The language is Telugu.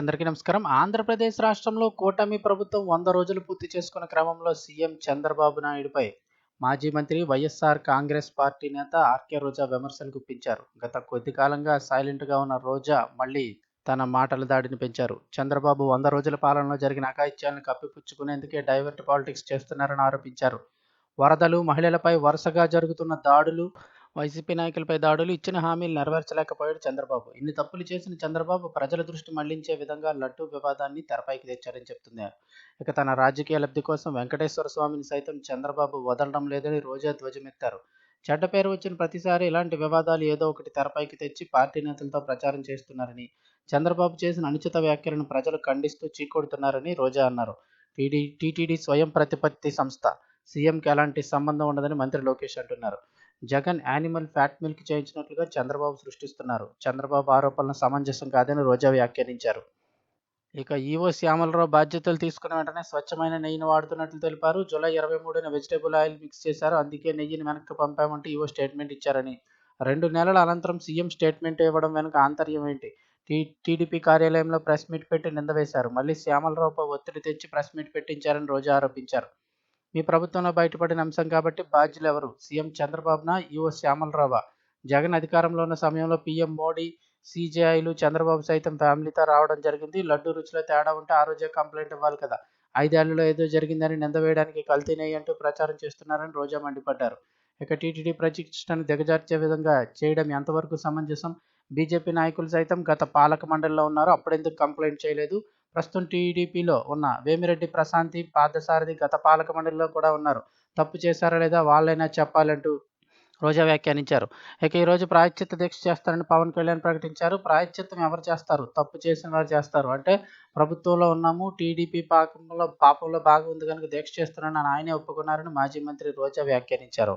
అందరికీ నమస్కారం. ఆంధ్రప్రదేశ్ రాష్ట్రంలో కూటమి ప్రభుత్వం వంద రోజులు పూర్తి చేసుకున్న క్రమంలో సీఎం చంద్రబాబు నాయుడుపై మాజీ మంత్రి వైఎస్ఆర్ కాంగ్రెస్ పార్టీ నేత ఆర్కే రోజా విమర్శలు గుప్పించారు. గత కొద్ది కాలంగా సైలెంట్గా ఉన్న రోజా మళ్ళీ తన మాటల దాడిని పెంచారు. చంద్రబాబు వంద రోజుల పాలనలో జరిగిన అఘాయిత్యాలను కప్పిపుచ్చుకునేందుకే డైవర్ట్ పాలిటిక్స్ చేస్తున్నారని ఆరోపించారు. వరదలు మహిళలపై వరుసగా జరుగుతున్న దాడులు వైసీపీ నాయకులపై దాడులు ఇచ్చిన హామీలు నెరవేర్చలేకపోయాడు చంద్రబాబు. ఇన్ని తప్పులు చేసిన చంద్రబాబు ప్రజల దృష్టి మళ్ళించే విధంగా లడ్డూ వివాదాన్ని తెరపైకి తెచ్చారని చెప్తుంది ఇక తన రాజకీయ లబ్ధి కోసం వెంకటేశ్వర స్వామిని సైతం చంద్రబాబు వదలడం లేదని రోజా ధ్వజమెత్తారు. చెడ్డ పేరు వచ్చిన ప్రతిసారి ఇలాంటి వివాదాలు ఏదో ఒకటి తెరపైకి తెచ్చి పార్టీ నేతలతో ప్రచారం చేస్తున్నారని చంద్రబాబు చేసిన అనుచిత వ్యాఖ్యలను ప్రజలు ఖండిస్తూ చీకొడుతున్నారని రోజా అన్నారు. టీడీ టీటీడీ స్వయం ప్రతిపత్తి సంస్థ సీఎంకి ఎలాంటి సంబంధం ఉండదని మంత్రి లోకేష్ అంటున్నారు. జగన్ యానిమల్ ఫ్యాట్ మిల్క్ చేయించినట్లుగా చంద్రబాబు సృష్టిస్తున్నారు. చంద్రబాబు ఆరోపణలు సమంజసం కాదని రోజా వ్యాఖ్యానించారు. ఇక ఈవో శ్యామలరావు బాధ్యతలు తీసుకున్న వెంటనే స్వచ్ఛమైన నెయ్యిని వాడుతున్నట్లు తెలిపారు. జూలై ఇరవై మూడున వెజిటేబుల్ ఆయిల్ మిక్స్ చేశారు. అందుకే నెయ్యిని వెనక్కి పంపామంటే ఈవో స్టేట్మెంట్ ఇచ్చారని. రెండు నెలల అనంతరం సీఎం స్టేట్మెంట్ ఇవ్వడం వెనుక ఆంతర్యం ఏంటి? టీ టీడీపీ కార్యాలయంలో ప్రెస్ మీట్ పెట్టి నింద వేశారు. మళ్ళీ శ్యామలరావుపై ఒత్తిడి తెచ్చి ప్రెస్ మీట్ పెట్టించారని రోజా ఆరోపించారు. మీ ప్రభుత్వంలో బయటపడిన అంశం కాబట్టి బాధ్యులు ఎవరు సీఎం చంద్రబాబునా ఈఓ శ్యామలరావా. జగన్ అధికారంలో ఉన్న సమయంలో పీఎం మోడీ సీజేఐలు చంద్రబాబు సైతం ఫ్యామిలీతో రావడం జరిగింది. లడ్డు రుచిలో తేడా ఉంటే ఆ రోజే కంప్లైంట్ ఇవ్వాలి కదా. ఐదేళ్ళలో ఏదో జరిగిందని నింద వేయడానికి కల్తీ అంటూ ప్రచారం చేస్తున్నారని రోజా మండిపడ్డారు. ఇక టీటీడీ ప్రతిష్టను దిగజార్చే విధంగా చేయడం ఎంతవరకు సమంజసం? బీజేపీ నాయకులు సైతం గత పాలక మండలిలో ఉన్నారు. అప్పుడెందుకు కంప్లైంట్ చేయలేదు? ప్రస్తుతం టీడీపీలో ఉన్న వేమిరెడ్డి ప్రశాంతి పార్థసారథి గత పాలక మండలిలో కూడా ఉన్నారు. తప్పు చేశారా లేదా వాళ్ళైనా చెప్పాలంటూ రోజా వ్యాఖ్యానించారు. ఇక ఈరోజు ప్రాయశ్చిత్త దీక్ష చేస్తారని పవన్ కళ్యాణ్ ప్రకటించారు. ప్రాయశ్చిత్తం ఎవరు చేస్తారు? తప్పు చేసిన వారు చేస్తారు. అంటే ప్రభుత్వంలో ఉన్నాము టీడీపీ పాకంలో పాపంలో బాగా ఉంది కనుక దీక్ష చేస్తున్నానని ఆయనే ఒప్పుకున్నారని మాజీ మంత్రి రోజా వ్యాఖ్యానించారు.